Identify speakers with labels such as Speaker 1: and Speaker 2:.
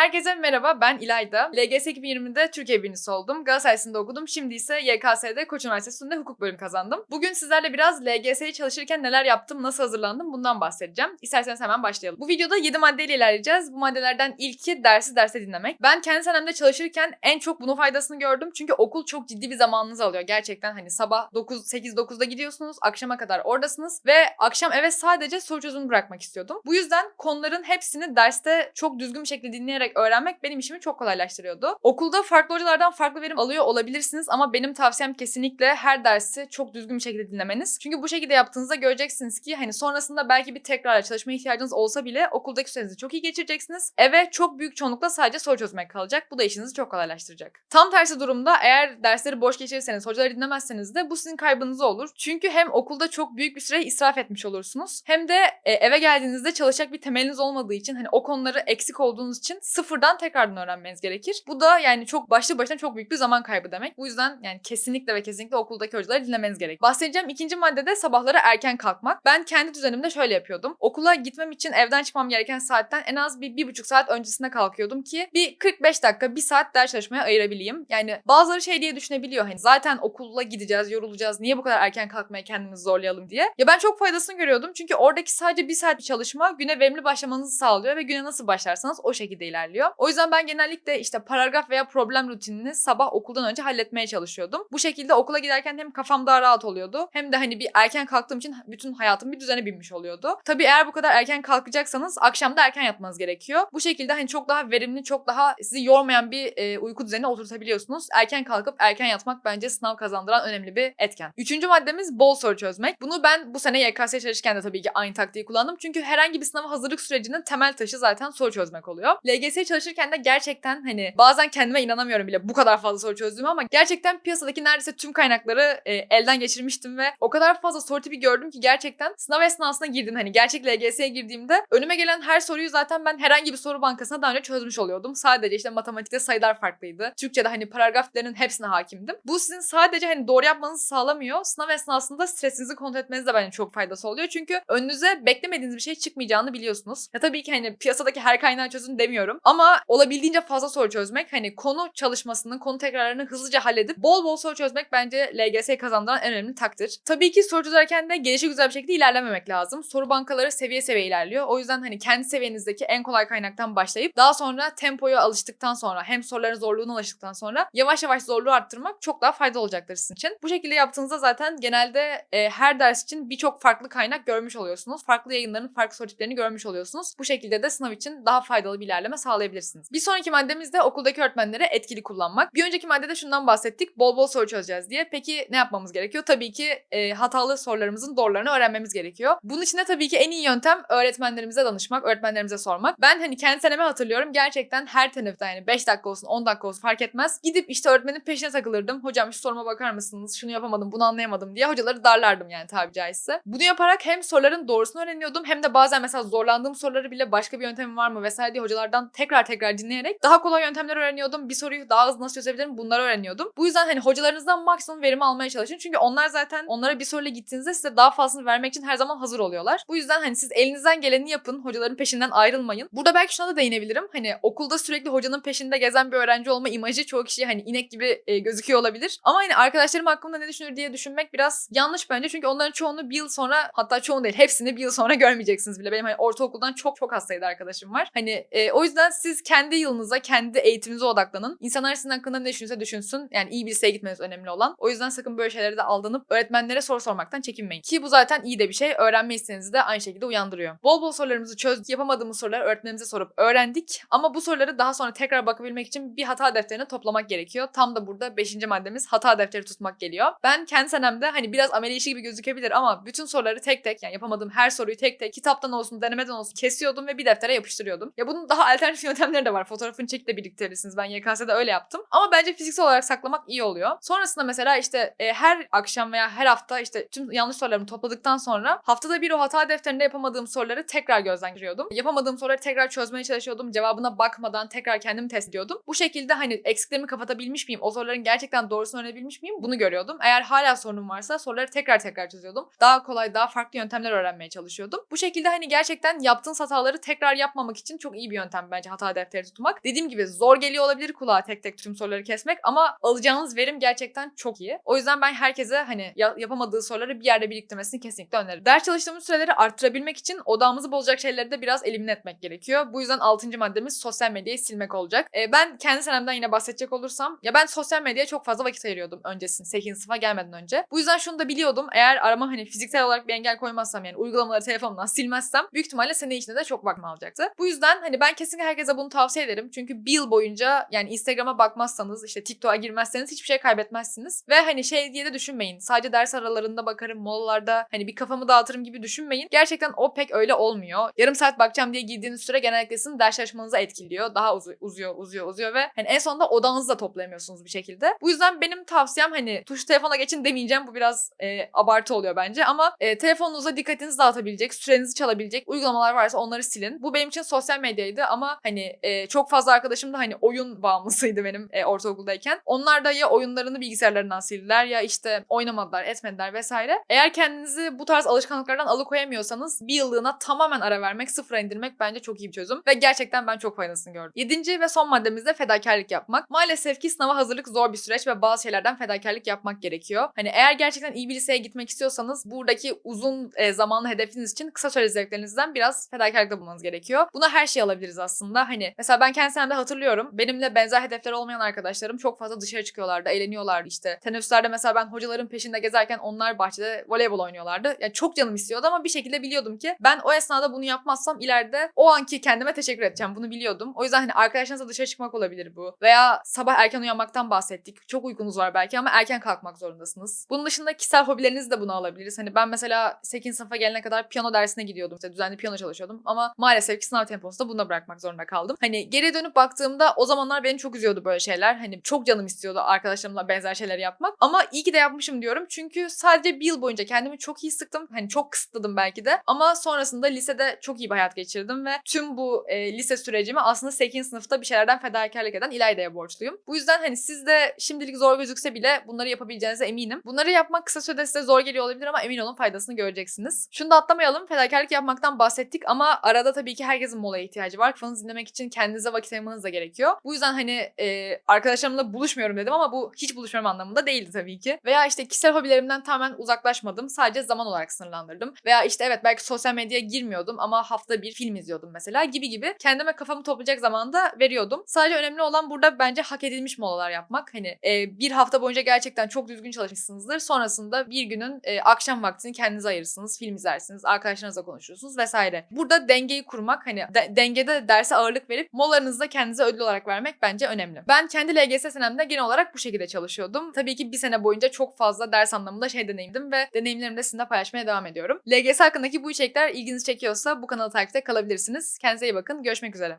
Speaker 1: Herkese merhaba ben İlayda. LGS 2020'de Türkiye birincisi oldum. Galatasaray'sında okudum. Şimdi ise YKS'de Koç Üniversitesi'nde hukuk bölümü kazandım. Bugün sizlerle biraz LGS'ye çalışırken neler yaptım, nasıl hazırlandım bundan bahsedeceğim. İsterseniz hemen başlayalım. Bu videoda 7 maddeyle ilerleyeceğiz. Bu maddelerden ilki dersi derse dinlemek. Ben kendi senemde çalışırken en çok bunun faydasını gördüm. Çünkü okul çok ciddi bir zamanınızı alıyor. Gerçekten hani sabah 9 8 9'da gidiyorsunuz, akşama kadar oradasınız ve akşam eve sadece soru çözümü bırakmak istiyordum. Bu yüzden konuların hepsini derste çok düzgün bir şekilde dinleyerek öğrenmek benim işimi çok kolaylaştırıyordu. Okulda farklı hocalardan farklı verim alıyor olabilirsiniz ama benim tavsiyem kesinlikle her dersi çok düzgün bir şekilde dinlemeniz. Çünkü bu şekilde yaptığınızda göreceksiniz ki hani sonrasında belki bir tekrarla çalışma ihtiyacınız olsa bile okuldaki sürenizi çok iyi geçireceksiniz. Eve çok büyük çoğunlukla sadece soru çözmek kalacak. Bu da işinizi çok kolaylaştıracak. Tam tersi durumda eğer dersleri boş geçirirseniz, hocaları dinlemezseniz de bu sizin kaybınız olur. Çünkü hem okulda çok büyük bir süre israf etmiş olursunuz. Hem de e, eve geldiğinizde çalışacak bir temeliniz olmadığı için hani o konuları eksik olduğunuz için sıfırdan tekrardan öğrenmeniz gerekir. Bu da yani çok başlı başına çok büyük bir zaman kaybı demek. Bu yüzden yani kesinlikle ve kesinlikle okuldaki hocaları dinlemeniz gerek. Bahsedeceğim ikinci maddede sabahları erken kalkmak. Ben kendi düzenimde şöyle yapıyordum. Okula gitmem için evden çıkmam gereken saatten en az bir, bir buçuk saat öncesinde kalkıyordum ki bir 45 dakika, bir saat ders çalışmaya ayırabileyim. Yani bazıları şey diye düşünebiliyor hani zaten okula gideceğiz, yorulacağız. Niye bu kadar erken kalkmaya kendimizi zorlayalım diye. Ya ben çok faydasını görüyordum. Çünkü oradaki sadece bir saat bir çalışma güne verimli başlamanızı sağlıyor ve güne nasıl başlarsanız o şekilde ilerliyor. O yüzden ben genellikle işte paragraf veya problem rutinini sabah okuldan önce halletmeye çalışıyordum. Bu şekilde okula giderken hem kafam daha rahat oluyordu hem de hani bir erken kalktığım için bütün hayatım bir düzene binmiş oluyordu. Tabii eğer bu kadar erken kalkacaksanız akşam da erken yatmanız gerekiyor. Bu şekilde hani çok daha verimli, çok daha sizi yormayan bir e, uyku düzenine oturtabiliyorsunuz. Erken kalkıp erken yatmak bence sınav kazandıran önemli bir etken. Üçüncü maddemiz bol soru çözmek. Bunu ben bu sene YKS çalışırken de tabii ki aynı taktiği kullandım. Çünkü herhangi bir sınava hazırlık sürecinin temel taşı zaten soru çözmek oluyor. LGS çalışırken de gerçekten hani bazen kendime inanamıyorum bile bu kadar fazla soru çözdüğümü ama gerçekten piyasadaki neredeyse tüm kaynakları e, elden geçirmiştim ve o kadar fazla soru tipi gördüm ki gerçekten sınav esnasında girdim. Hani gerçek LGS'ye girdiğimde önüme gelen her soruyu zaten ben herhangi bir soru bankasına daha önce çözmüş oluyordum. Sadece işte matematikte sayılar farklıydı. Türkçe'de hani paragrafların hepsine hakimdim. Bu sizin sadece hani doğru yapmanızı sağlamıyor. Sınav esnasında stresinizi kontrol etmeniz de bence çok faydası oluyor. Çünkü önünüze beklemediğiniz bir şey çıkmayacağını biliyorsunuz. Ya tabii ki hani piyasadaki her kaynağı çözün demiyorum. Ama olabildiğince fazla soru çözmek hani konu çalışmasının, konu tekrarlarını hızlıca halledip bol bol soru çözmek bence LGS'yi kazandıran en önemli takdir. Tabii ki soru çözerken de gelişi güzel bir şekilde ilerlememek lazım. Soru bankaları seviye seviye ilerliyor. O yüzden hani kendi seviyenizdeki en kolay kaynaktan başlayıp daha sonra tempoya alıştıktan sonra hem soruların zorluğuna alıştıktan sonra yavaş yavaş zorluğu arttırmak çok daha faydalı olacaktır sizin için. Bu şekilde yaptığınızda zaten genelde e, her ders için birçok farklı kaynak görmüş oluyorsunuz. Farklı yayınların farklı soru tiplerini görmüş oluyorsunuz. Bu şekilde de sınav için daha faydalı bir ilerleme sağlayabilirsiniz. Bir sonraki maddemiz de okuldaki öğretmenlere etkili kullanmak. Bir önceki maddede şundan bahsettik. Bol bol soru çözeceğiz diye. Peki ne yapmamız gerekiyor? Tabii ki e, hatalı sorularımızın doğrularını öğrenmemiz gerekiyor. Bunun için de tabii ki en iyi yöntem öğretmenlerimize danışmak, öğretmenlerimize sormak. Ben hani kendi senemi hatırlıyorum. Gerçekten her teneffüste yani 5 dakika olsun 10 dakika olsun fark etmez. Gidip işte öğretmenin peşine takılırdım. Hocam şu soruma bakar mısınız? Şunu yapamadım, bunu anlayamadım diye hocaları darlardım yani tabi caizse. Bunu yaparak hem soruların doğrusunu öğreniyordum hem de bazen mesela zorlandığım soruları bile başka bir yöntemim var mı vesaire diye hocalardan tekrar tekrar dinleyerek daha kolay yöntemler öğreniyordum. Bir soruyu daha hızlı nasıl çözebilirim bunları öğreniyordum. Bu yüzden hani hocalarınızdan maksimum verimi almaya çalışın. Çünkü onlar zaten onlara bir soruyla gittiğinizde size daha fazlasını vermek için her zaman hazır oluyorlar. Bu yüzden hani siz elinizden geleni yapın. Hocaların peşinden ayrılmayın. Burada belki şuna da değinebilirim. Hani okulda sürekli hocanın peşinde gezen bir öğrenci olma imajı çoğu kişiye hani inek gibi e, gözüküyor olabilir. Ama hani arkadaşlarım hakkında ne düşünür diye düşünmek biraz yanlış bence. Çünkü onların çoğunu bir yıl sonra hatta çoğunu değil hepsini bir yıl sonra görmeyeceksiniz bile. Benim hani ortaokuldan çok çok sayıda arkadaşım var. Hani e, o yüzden siz kendi yılınıza, kendi eğitiminize odaklanın. İnsanlar sizin hakkında ne düşünürse düşünsün. Yani iyi bir liseye gitmeniz önemli olan. O yüzden sakın böyle şeylere de aldanıp öğretmenlere soru sormaktan çekinmeyin. Ki bu zaten iyi de bir şey. Öğrenme isteğinizi de aynı şekilde uyandırıyor. Bol bol sorularımızı çözdük. Yapamadığımız soruları öğretmenimize sorup öğrendik. Ama bu soruları daha sonra tekrar bakabilmek için bir hata defterine toplamak gerekiyor. Tam da burada 5. maddemiz hata defteri tutmak geliyor. Ben kendi senemde hani biraz ameli işi gibi gözükebilir ama bütün soruları tek tek yani yapamadığım her soruyu tek tek kitaptan olsun denemeden olsun kesiyordum ve bir deftere yapıştırıyordum. Ya bunun daha alternatif yöntemleri de var. Fotoğrafını çekip de biriktirebilirsiniz. Ben YKS'de öyle yaptım. Ama bence fiziksel olarak saklamak iyi oluyor. Sonrasında mesela işte e, her akşam veya her hafta işte tüm yanlış sorularımı topladıktan sonra haftada bir o hata defterinde yapamadığım soruları tekrar gözden geçiriyordum. Yapamadığım soruları tekrar çözmeye çalışıyordum. Cevabına bakmadan tekrar kendimi test ediyordum. Bu şekilde hani eksiklerimi kapatabilmiş miyim? O soruların gerçekten doğrusunu öğrenebilmiş miyim? Bunu görüyordum. Eğer hala sorunum varsa soruları tekrar tekrar çözüyordum. Daha kolay, daha farklı yöntemler öğrenmeye çalışıyordum. Bu şekilde hani gerçekten yaptığınız hataları tekrar yapmamak için çok iyi bir yöntem bence hata defteri tutmak. Dediğim gibi zor geliyor olabilir kulağa tek tek tüm soruları kesmek ama alacağınız verim gerçekten çok iyi. O yüzden ben herkese hani ya- yapamadığı soruları bir yerde biriktirmesini kesinlikle öneririm. Ders çalıştığımız süreleri arttırabilmek için odağımızı bozacak şeyleri de biraz elimine etmek gerekiyor. Bu yüzden 6. maddemiz sosyal medyayı silmek olacak. Ee, ben kendi senemden yine bahsedecek olursam ya ben sosyal medyaya çok fazla vakit ayırıyordum öncesinde 8. sınıfa gelmeden önce. Bu yüzden şunu da biliyordum. Eğer arama hani fiziksel olarak bir engel koymazsam yani uygulamaları telefonumdan silmezsem büyük ihtimalle sene içinde de çok vaktimi alacaktı. Bu yüzden hani ben kesinlikle herkese bunu tavsiye ederim. Çünkü bir yıl boyunca yani Instagram'a bakmazsanız işte TikTok'a girmezseniz hiçbir şey kaybetmezsiniz. Ve hani şey diye de düşünmeyin. Sadece ders aralarında bakarım, molalarda hani bir kafamı dağıtırım gibi düşünmeyin. Gerçekten o pek öyle olmuyor. Yarım saat bakacağım diye girdiğiniz süre genellikle sizin ders çalışmanızı etkiliyor. Daha uzu- uzuyor, uzuyor, uzuyor ve hani en sonunda odağınızı da toplayamıyorsunuz bir şekilde. Bu yüzden benim tavsiyem hani tuş telefona geçin demeyeceğim. Bu biraz e, abartı oluyor bence ama e, telefonunuza dikkatinizi dağıtabilecek, sürenizi çalabilecek uygulamalar varsa onları silin. Bu benim için sosyal medyaydı ama hani e, çok fazla arkadaşım da hani oyun bağımlısıydı benim e, ortaokuldayken. Onlar da ya oyunlarını bilgisayarlarından sildiler ya işte oynamadılar, etmediler vesaire. Eğer kendinizi bu tarz alışkanlıklardan alıkoyamıyorsanız bir yıllığına tamamen ara vermek, sıfıra indirmek bence çok iyi bir çözüm. Ve gerçekten ben çok faydasını gördüm. Yedinci ve son maddemiz de fedakarlık yapmak. Maalesef ki sınava hazırlık zor bir süreç ve bazı şeylerden fedakarlık yapmak gerekiyor. Hani eğer gerçekten iyi bir liseye gitmek istiyorsanız buradaki uzun e, zamanlı hedefiniz için kısa süreli zevklerinizden biraz fedakarlıkta bulmanız gerekiyor. Buna her şey alabiliriz aslında. Hani mesela ben kendi senemde hatırlıyorum. Benimle benzer hedefler olmayan arkadaşlarım çok fazla dışarı çıkıyorlardı, eğleniyorlardı işte. Teneffüslerde mesela ben hocaların peşinde gezerken onlar bahçede voleybol oynuyorlardı. Yani çok canım istiyordu ama bir şekilde biliyordum ki ben o esnada bunu yapmazsam ileride o anki kendime teşekkür edeceğim. Bunu biliyordum. O yüzden hani arkadaşlarınızla dışarı çıkmak olabilir bu. Veya sabah erken uyanmaktan bahsettik. Çok uykunuz var belki ama erken kalkmak zorundasınız. Bunun dışında kişisel hobilerinizi de buna alabiliriz. Hani ben mesela 8. sınıfa gelene kadar piyano dersine gidiyordum. İşte düzenli piyano çalışıyordum ama maalesef ki sınav temposunda bunu bırakmak zorunda kaldım. Hani geri dönüp baktığımda o zamanlar beni çok üzüyordu böyle şeyler. Hani çok canım istiyordu arkadaşlarımla benzer şeyler yapmak. Ama iyi ki de yapmışım diyorum. Çünkü sadece bir yıl boyunca kendimi çok iyi sıktım. Hani çok kısıtladım belki de. Ama sonrasında lisede çok iyi bir hayat geçirdim ve tüm bu e, lise sürecimi aslında 8. sınıfta bir şeylerden fedakarlık eden İlayda'ya borçluyum. Bu yüzden hani siz de şimdilik zor gözükse bile bunları yapabileceğinize eminim. Bunları yapmak kısa sürede size zor geliyor olabilir ama emin olun faydasını göreceksiniz. Şunu da atlamayalım. Fedakarlık yapmaktan bahsettik ama arada tabii ki herkesin molaya ihtiyacı var. Kafanızı dinlemek için kendinize vakit ayırmanız da gerekiyor. Bu yüzden hani e, arkadaşlarımla buluşmuyorum dedim ama bu hiç buluşmuyorum anlamında değildi tabii ki. Veya işte kişisel hobilerimden tamamen uzaklaşmadım. Sadece zaman olarak sınırlandırdım. Veya işte evet belki sosyal medyaya girmiyordum ama hafta bir film izliyordum mesela gibi gibi. Kendime kafamı toplayacak zamanda veriyordum. Sadece önemli olan burada bence hak edilmiş molalar yapmak. Hani e, bir hafta boyunca gerçekten çok düzgün çalışmışsınızdır. Sonrasında bir günün e, akşam vaktini kendinize ayırırsınız. Film izlersiniz. Arkadaşlarınızla konuşursunuz vesaire. Burada dengeyi kurmak hani de- dengede derse ağırlık verip molarınızı da kendinize ödül olarak vermek bence önemli. Ben kendi LGS senemde genel olarak bu şekilde çalışıyordum. Tabii ki bir sene boyunca çok fazla ders anlamında şey deneyimledim ve deneyimlerimi de sizinle paylaşmaya devam ediyorum. LGS hakkındaki bu içerikler ilginizi çekiyorsa bu kanalı takipte kalabilirsiniz. Kendinize iyi bakın. Görüşmek üzere.